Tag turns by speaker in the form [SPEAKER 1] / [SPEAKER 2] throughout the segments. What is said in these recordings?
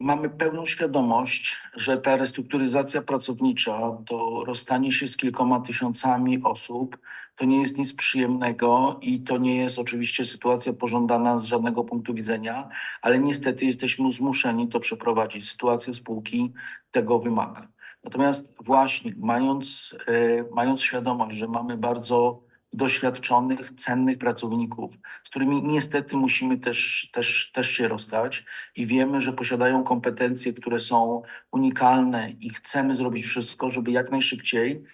[SPEAKER 1] Mamy pełną świadomość, że ta restrukturyzacja pracownicza, to rozstanie się z kilkoma tysiącami osób, to nie jest nic przyjemnego i to nie jest oczywiście sytuacja pożądana z żadnego punktu widzenia, ale niestety jesteśmy zmuszeni to przeprowadzić. Sytuacja spółki tego wymaga. Natomiast właśnie mając, e, mając świadomość, że mamy bardzo doświadczonych, cennych pracowników, z którymi niestety musimy też, też, też się rozstać i wiemy, że posiadają kompetencje, które są unikalne i chcemy zrobić wszystko, żeby jak najszybciej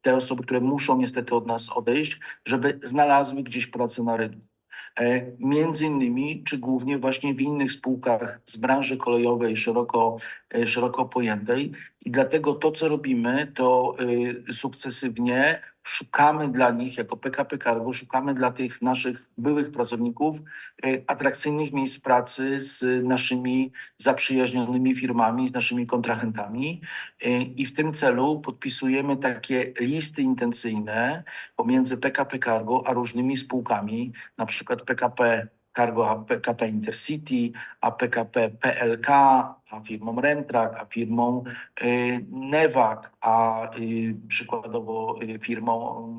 [SPEAKER 1] te osoby, które muszą niestety od nas odejść, żeby znalazły gdzieś pracę na rynku. E, Między innymi, czy głównie właśnie w innych spółkach z branży kolejowej szeroko, e, szeroko pojętej. I dlatego to, co robimy, to y, sukcesywnie szukamy dla nich, jako PKP Cargo, szukamy dla tych naszych byłych pracowników y, atrakcyjnych miejsc pracy z naszymi zaprzyjaźnionymi firmami, z naszymi kontrahentami. Y, I w tym celu podpisujemy takie listy intencyjne pomiędzy PKP Cargo a różnymi spółkami, na przykład PKP Cargo, a PKP Intercity, a PKP PLK, a firmą Remtrack, a firmą y, Newak, a y, przykładowo y, firmą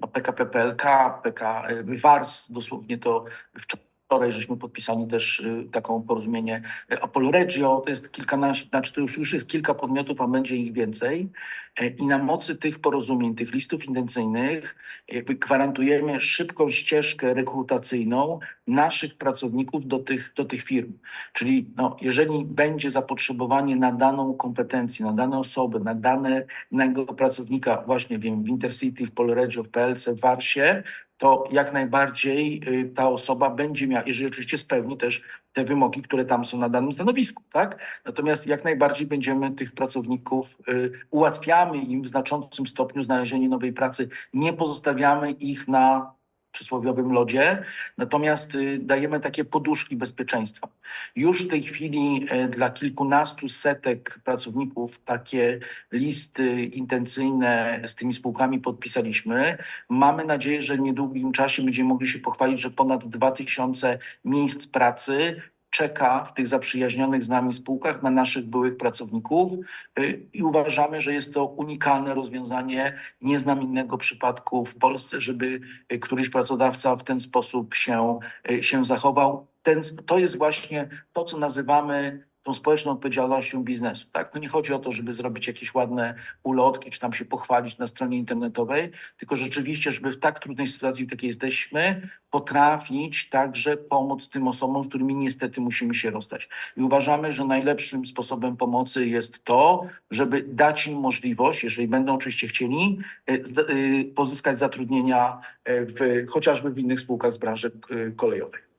[SPEAKER 1] no, PKP PLK, PK Wars, dosłownie to wczoraj żeśmy podpisali też y, taką porozumienie y, Apollo Regio, to jest kilkanaście, znaczy to już, już jest kilka podmiotów, a będzie ich więcej. E, I na mocy tych porozumień, tych listów intencyjnych, jakby gwarantujemy szybką ścieżkę rekrutacyjną naszych pracowników do tych, do tych firm. Czyli no, jeżeli będzie zapotrzebowanie na daną kompetencję, na dane osoby, na danego pracownika, właśnie wiem, w Intercity, w Polregio, w PLC, w Warsie, to jak najbardziej y, ta osoba będzie miała, jeżeli oczywiście spełni też te wymogi, które tam są na danym stanowisku, tak? Natomiast jak najbardziej będziemy tych pracowników, y, ułatwiamy im w znaczącym stopniu znalezienie nowej pracy, nie pozostawiamy ich na przysłowiowym lodzie, natomiast y, dajemy takie poduszki bezpieczeństwa. Już w tej chwili y, dla kilkunastu setek pracowników takie listy intencyjne z tymi spółkami podpisaliśmy. Mamy nadzieję, że w niedługim czasie będziemy mogli się pochwalić, że ponad 2000 miejsc pracy czeka w tych zaprzyjaźnionych z nami spółkach na naszych byłych pracowników y, i uważamy, że jest to unikalne rozwiązanie. Nie znam innego przypadku w Polsce, żeby y, któryś pracodawca w ten sposób się, y, się zachował. Ten, to jest właśnie to, co nazywamy tą społeczną odpowiedzialnością biznesu. Tak? No nie chodzi o to, żeby zrobić jakieś ładne ulotki, czy tam się pochwalić na stronie internetowej, tylko rzeczywiście, żeby w tak trudnej sytuacji, w jakiej jesteśmy, potrafić także pomóc tym osobom, z którymi niestety musimy się rozstać. I uważamy, że najlepszym sposobem pomocy jest to, żeby dać im możliwość, jeżeli będą oczywiście chcieli, zd- y, pozyskać zatrudnienia y, w, chociażby w innych spółkach z branży kolejowej.